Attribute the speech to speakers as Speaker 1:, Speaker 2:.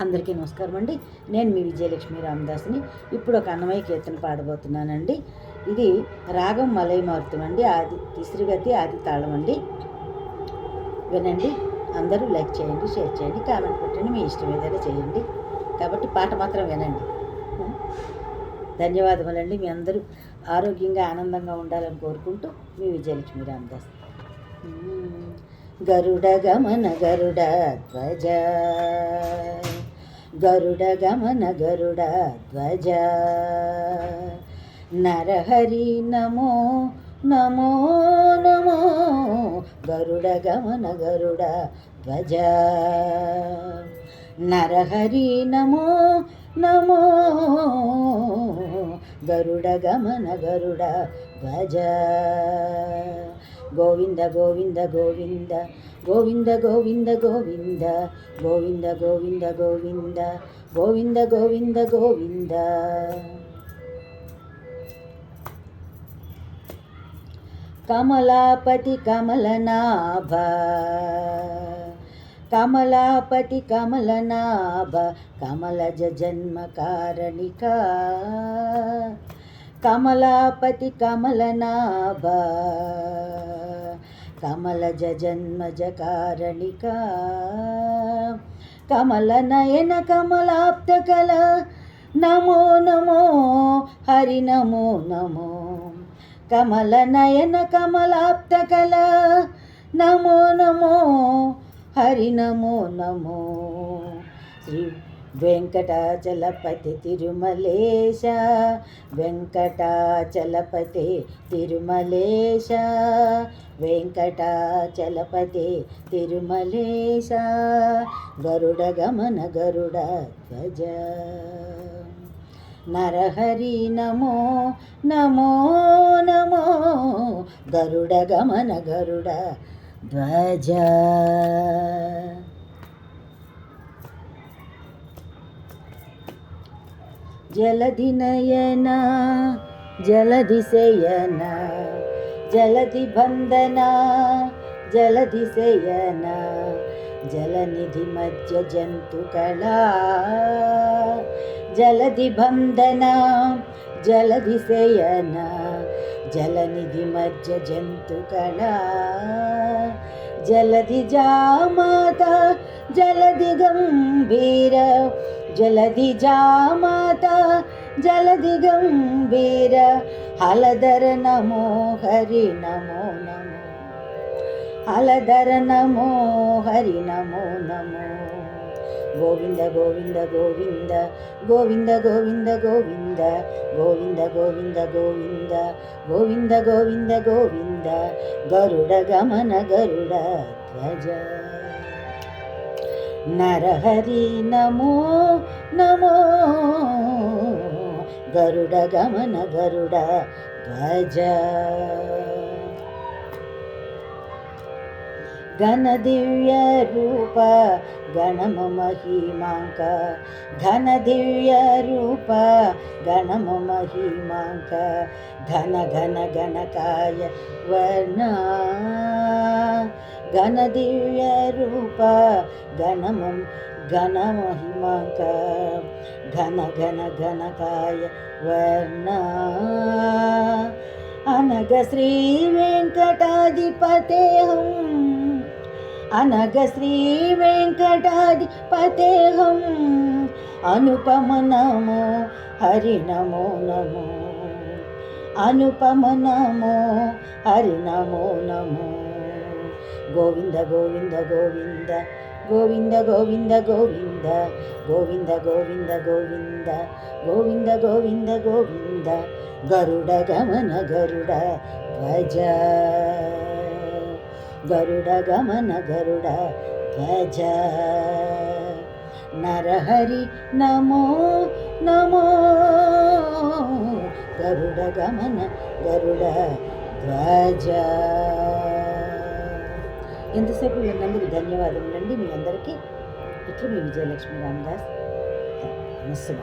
Speaker 1: అందరికీ నమస్కారం అండి. నేను మీ విజయలక్ష్మి రామదాస్ని. ఇప్పుడు ఒక అన్నమయ్య కీర్తన పాడబోతున్నానండి. ఇది రాగం మలై మారుతం అండి. ఆది తిసరిగతి ఆది తాళం అండి. వినండి. అందరూ లైక్ చేయండి షేర్ చేయండి కామెంట్ పెట్టండి మీ ఇష్టం ఏదైనా చేయండి. కాబట్టి పాట మాత్రం వినండి. ధన్యవాదములండి. మీ అందరూ ఆరోగ్యంగా ఆనందంగా ఉండాలని కోరుకుంటూ మీ విజయలక్ష్మి రామదాస్. గరుడ గమన గరుడ ధ్వజ గరుడ గమన గరుడ ధ్వజ. నరహరి నమో నమో నమో గరుడ గమన గరుడ ధ్వజ. నరహరి నమో నమో గరుడ గమన గరుడ ధ్వజ. గోవింద గోవింద గోవింద గోవింద గోవింద గోవింద గోవింద గోవింద గోవింద గోవింద గోవింద గోవింద కమలాపతి కమలనాభ కమలాపతి కమలనాభ కమలజ జన్మ కారణికా కమలాపతి కమలనాభ. కమలజ జన్మజ కారణిక. కమల నయన కమలాప్త నమో నమో హరి నమో నమో. కమల నయన కమలాప్త నమో నమో హరి నమో నమో. శ్రీ వెంకటాచలపతి తిరుమలేశ వెంకటాచలపతి తిరుమలేశ వెంకటాచలపతి తిరుమలేశ గరుడ గమన గరుడ ధ్వజ. నరహరి నమో నమో నమో గరుడ గమన గరుడ ధ్వజ. జలధి నయన జలధి శయన జలధి బంధన జలధి శయన జలనిధి మధ్య జంతు కళా జలధి బంధన జలధి శయన జలనిధి మధ్య జంతు కళా జలధి జామాత జలధి గంభీర జలధి జామాత జలధి గంభీర హలధర నమో హరి నమో నమో హలధర నమో హరి నమో నమో గోవింద గోవింద గోవింద గోవింద గోవింద గోవింద గోవింద గోవింద గోవింద గోవింద గోవింద గోవింద గరుడ గమన గరుడ ధ్వజ నరహరి నమో నమో గరుడ గమన గరుడ ధ్వజ ಘನದಿವ್ಯರೂಪ ಗಣಮ ಮಹಿಮಾಂಕ ಘನದಿವ್ಯರೂಪ ಗಣಮ ಮಹಿಮಾಂಕ ಘನ ಘನ ಗಣಕಾಯ ವರ್ಣ ಘನದಿವ್ಯರೂಪ ಗಣಮ ಘನಮಹಿಮಾಂಕ ಘನ ಘನ ಘನಕಾಯ ವರ್ಣ అనగ శ్రీ వెంకటాధిపతే హం అనగ శ్రీ వెంకటాధిపతేహం అనుపమ నమో హరి నమో నమో అనుపమ నమో హరి నమో నమో గోవింద గోవింద గోవింద గోవింద గోవింద గోవింద గోవింద గోవింద గోవింద గోవింద గోవింద గోవింద గరుడ గమన గరుడ ధ్వజ గరుడ గమన గరుడ ధ్వజ. నరహరి నమో నమో. గరుడ గమన గరుడ ధ్వజ. ఎంతసేపు విన్నందుకు ధన్యవాదములండి. మీ అందరికీ ఇట్లు మీ విజయలక్ష్మి రామదాస్. నమస్తే